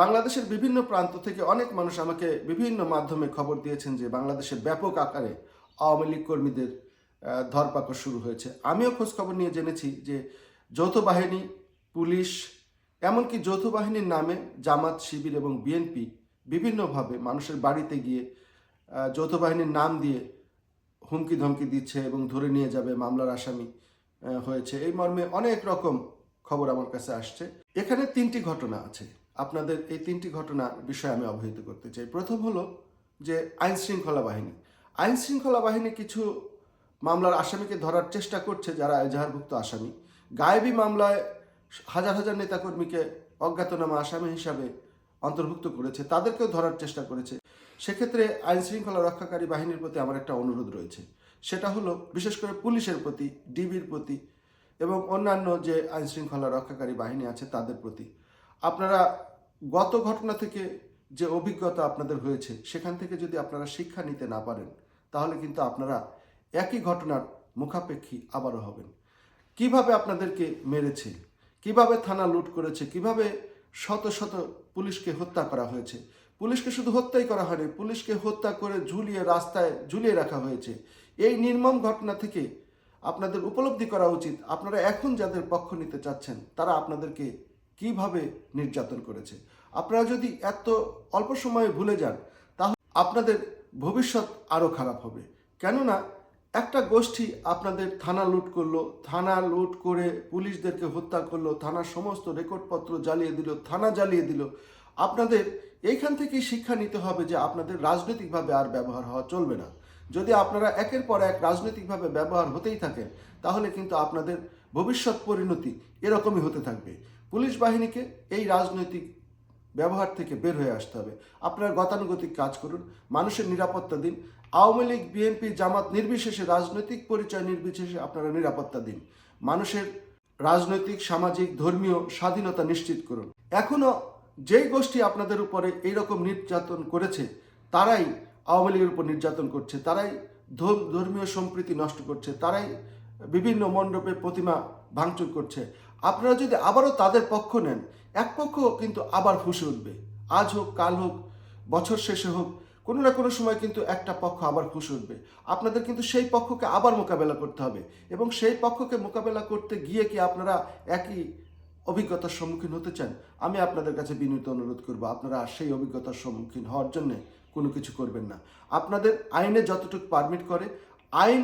বাংলাদেশের বিভিন্ন প্রান্ত থেকে অনেক মানুষ আমাকে বিভিন্ন মাধ্যমে খবর দিয়েছেন যে বাংলাদেশে ব্যাপক আকারে আওয়ামী লীগ কর্মীদের ধরপাকড় শুরু হয়েছে। আমিও খোঁজ খবর নিয়ে জেনেছি যে যৌথ বাহিনী, পুলিশ, এমনকি যৌথ বাহিনীর নামে জামাত, শিবির এবং বিএনপি বিভিন্নভাবে মানুষের বাড়িতে গিয়ে যৌথ বাহিনীর নাম দিয়ে হুমকি ধমকি দিচ্ছে এবং ধরে নিয়ে যাবে মামলার আসামি হয়েছে। এই মর্মে অনেক রকম খবর আমার কাছে আসছে। এখানে তিনটি ঘটনা আছে। আপনাদের এই তিনটি ঘটনার বিষয়ে আমি অবহিত করতে চাই। প্রথম হলো যে আইন শৃঙ্খলা বাহিনী। আইন শৃঙ্খলা বাহিনী কিছু মামলার আসামিকে ধরার চেষ্টা করছে যারা এজাহারভুক্ত আসামি। গায়েবী মামলায় হাজার হাজার নেতাকর্মীকে অজ্ঞাতনামা আসামি হিসাবে অন্তর্ভুক্ত করেছে, তাদেরকেও ধরার চেষ্টা করেছে। সেক্ষেত্রে আইন শৃঙ্খলা রক্ষাকারী বাহিনীর প্রতি আমার একটা অনুরোধ রয়েছে। সেটা হলো বিশেষ করে পুলিশের প্রতি, ডিবির প্রতি এবং অন্যান্য যে আইন শৃঙ্খলা রক্ষাকারী বাহিনী আছে তাদের প্রতি আপনারা গত ঘটনা থেকে যে অভিজ্ঞতা আপনাদের হয়েছে, সেখান থেকে যদি আপনারা শিক্ষা নিতে না পারেন, তাহলে কিন্তু আপনারা একই ঘটনার মুখাপেক্ষী আবারও হবেন। কীভাবে আপনাদেরকে মেরেছে, কীভাবে থানা লুট করেছে, কীভাবে শত শত পুলিশকে হত্যা করা হয়েছে, পুলিশকে শুধু হত্যাই করা হয়নি, পুলিশকে হত্যা করে ঝুলিয়ে রাস্তায় ঝুলিয়ে রাখা হয়েছে, এই নির্মম ঘটনা থেকে আপনাদের উপলব্ধি করা উচিত। আপনারা এখন যাদের পক্ষ নিতে চাচ্ছেন, তারা আপনাদেরকে কীভাবে নির্যাতন করেছে? আপনারা যদি এত অল্প সময়ে ভুলে যান, তাহলে আপনাদের ভবিষ্যৎ আরও খারাপ হবে। কেননা, একটা গোষ্ঠী আপনাদের থানা লুট করল, থানা লুট করে পুলিশদেরকে হত্যা করল থানার সমস্ত রেকর্ডপত্র জ্বালিয়ে দিল, থানা জ্বালিয়ে দিল। আপনাদের এইখান থেকেই শিক্ষা নিতে হবে যে আপনাদের রাজনৈতিকভাবে আর ব্যবহার হওয়া চলবে না। যদি আপনারা একের পর এক রাজনৈতিকভাবে ব্যবহার হতেই থাকেন, তাহলে কিন্তু আপনাদের ভবিষ্যৎ পরিণতি এরকমই হতে থাকবে। পুলিশ বাহিনীকে এই রাজনৈতিক ব্যবহার থেকে বের হয়ে আসতে হবে। আপনারা গতানুগতিক কাজ করুন, মানুষের নিরাপত্তা দিন। আওয়ামী লীগ, বিএনপি, জামাত নির্বিশেষে রাজনৈতিক পরিচয় নির্বিশেষে আপনারা নিরাপত্তা দিন। মানুষের রাজনৈতিক, সামাজিক, ধর্মীয় স্বাধীনতা নিশ্চিত করুন। এখনও যেই গোষ্ঠী আপনাদের উপরে এইরকম নির্যাতন করেছে, তারাই আওয়ামী লীগের উপর নির্যাতন করছে, তারাই ধর্ম- ধর্মীয় সম্প্রীতি নষ্ট করছে, তারাই বিভিন্ন মণ্ডপে প্রতিমা ভাঙচুর করছে। আপনারা যদি আবারও তাদের পক্ষ নেন, এক পক্ষ কিন্তু আবার ফুসে উঠবে। আজ হোক, কাল হোক, বছর শেষে হোক, কোনো না কোনো সময় কিন্তু একটা পক্ষ আবার ফুসে উঠবে। আপনাদের কিন্তু সেই পক্ষকে আবার মোকাবেলা করতে হবে এবং সেই পক্ষকে মোকাবেলা করতে গিয়ে কি আপনারা একই অভিজ্ঞতার সম্মুখীন হতে চান? আমি আপনাদের কাছে বিনীত অনুরোধ করব, আপনারা সেই অভিজ্ঞতার সম্মুখীন হওয়ার জন্য কোনো কিছু করবেন না। আপনাদের আইনে যতটুকু পারমিট করে, আইন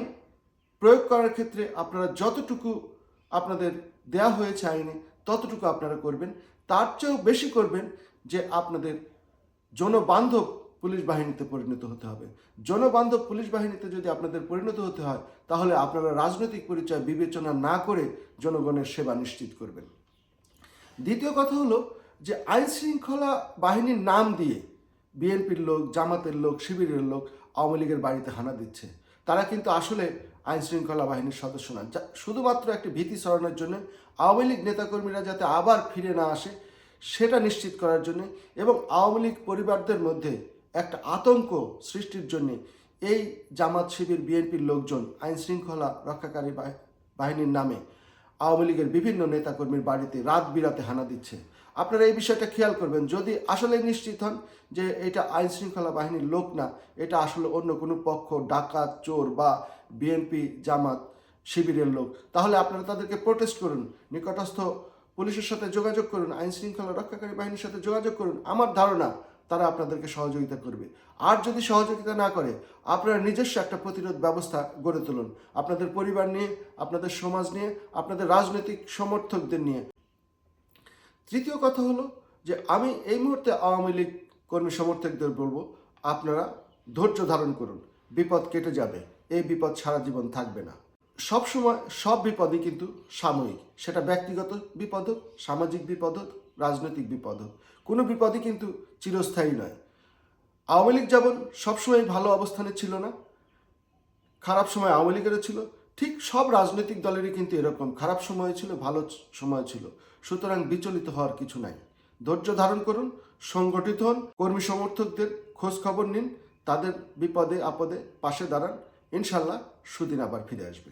প্রয়োগ করার ক্ষেত্রে আপনারা যতটুকু আপনাদের দেয়া হয়েছে আইনে, ততটুকু আপনারা করবেন। তার চেয়েও বেশি করবেন যে আপনাদের জনবান্ধব পুলিশ বাহিনীতে পরিণত হতে হবে। জনবান্ধব পুলিশ বাহিনীতে যদি আপনাদের পরিণত হতে হয়, তাহলে আপনারা রাজনৈতিক পরিচয় বিবেচনা না করে জনগণের সেবা নিশ্চিত করবেন। দ্বিতীয় কথা হলো যে আইন শৃঙ্খলা বাহিনীর নাম দিয়ে বিএনপির লোক, জামাতের লোক, শিবিরের লোক আওয়ামী লীগের বাড়িতে হানা দিচ্ছে। তারা কিন্তু আসলে আইন শৃঙ্খলা বাহিনীর সদস্য না যা- শুধুমাত্র একটি ভীতি সরানোর জন্য আওয়ামী লীগ নেতাকর্মীরা যাতে আবার ফিরে না আসে, সেটা নিশ্চিত করার জন্য এবং আওয়ামী লীগ পরিবারদের মধ্যে একটা আতঙ্ক সৃষ্টির জন্য এই জামাত শিবির, বিএনপির লোকজন আইন শৃঙ্খলা রক্ষাকারী বাহিনীর নামে আওয়ামী লীগের বিভিন্ন নেতাকর্মীর বাড়িতে রাত বিরাতে হানা দিচ্ছে। আপনারা এই বিষয়টা খেয়াল করবেন, যদি আসলে নিশ্চিত হন যে এটা আইন শৃঙ্খলা বাহিনীর লোক না, এটা আসলে অন্য কোনো পক্ষ, ডাকাত, চোর বা বিএনপি, জামাত, শিবিরের লোক, তাহলে আপনারা তাদেরকে প্রোটেস্ট করুন, নিকটস্থ পুলিশের সাথে যোগাযোগ করুন আইন শৃঙ্খলা রক্ষাকারী বাহিনীর সাথে যোগাযোগ করুন। আমার ধারণা তারা আপনাদেরকে সহযোগিতা করবে। আর যদি সহযোগিতা না করে, আপনারা নিজস্ব একটা প্রতিরোধ ব্যবস্থা গড়ে তুলুন। আপনাদের পরিবার নিয়ে, আপনাদের সমাজ নিয়ে, আপনাদের রাজনৈতিক সমর্থকদের নিয়ে। তৃতীয় কথা হলো যে, আমি এই মুহূর্তে আওয়ামী লীগ কর্মী সমর্থকদের বলব, আপনারা ধৈর্য ধারণ করুন। বিপদ কেটে যাবে। এই বিপদ সারা জীবন থাকবে না। সব সময় সব বিপদই কিন্তু সাময়িক। সেটা ব্যক্তিগত বিপদ হোক, সামাজিক বিপদ হোক রাজনৈতিক বিপদ হোক কোনো বিপদই কিন্তু চিরস্থায়ী নয়। আওয়ামী লীগ যেমন সবসময় ভালো অবস্থানে ছিল না, খারাপ সময় আওয়ামী লীগেরও ছিল, ঠিক সব রাজনৈতিক দলেরই কিন্তু এরকম খারাপ সময় ছিল, ভালো সময় ছিল। সুতরাং বিচলিত হওয়ার কিছু নাই। ধৈর্য ধারণ করুন, সংগঠিত হন, কর্মী সমর্থকদের খোঁজ খবর নিন, তাদের বিপদে আপদে পাশে দাঁড়ান। ইনশাল্লাহ সুদিন আবার ফিরে আসবে।